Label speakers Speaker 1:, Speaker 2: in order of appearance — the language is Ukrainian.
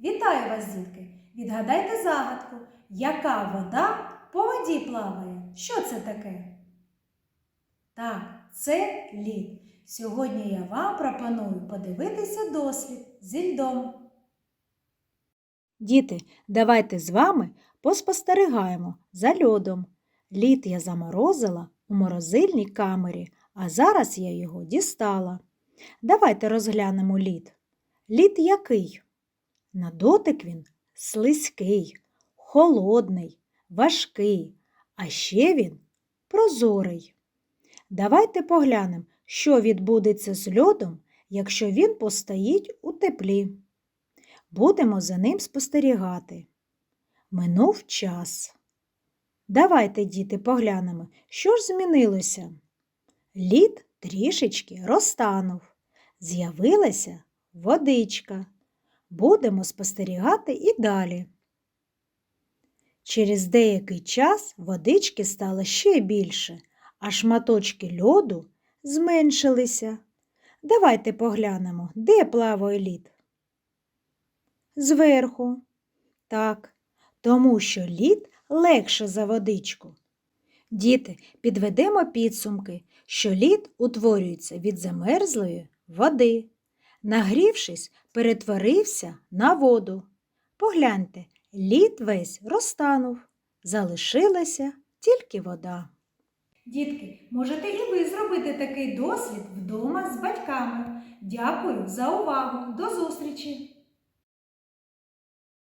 Speaker 1: Вітаю вас, дітки! Відгадайте загадку, яка вода по воді плаває? Що це таке? Так, це лід. Сьогодні я вам пропоную подивитися дослід зі льдом.
Speaker 2: Діти, давайте з вами поспостерігаємо за льодом. Лід я заморозила у морозильній камері, а зараз я його дістала. Давайте розглянемо лід. Лід який? На дотик він слизький, холодний, важкий, а ще він прозорий. Давайте поглянемо, що відбудеться з льодом, якщо він постоїть у теплі. Будемо за ним спостерігати. Минув час. Давайте, діти, поглянемо, що ж змінилося. Лід трішечки розтанув. З'явилася водичка. Будемо спостерігати і далі. Через деякий час водички стало ще більше, а шматочки льоду зменшилися. Давайте поглянемо, де плаває лід. Зверху. Так, тому що лід легше за водичку. Діти, підведемо підсумки, що лід утворюється від замерзлої води. Нагрівшись, перетворився на воду. Погляньте, лід весь розтанув, залишилася тільки вода.
Speaker 1: Дітки, можете і ви зробити такий дослід вдома з батьками. Дякую за увагу. До зустрічі!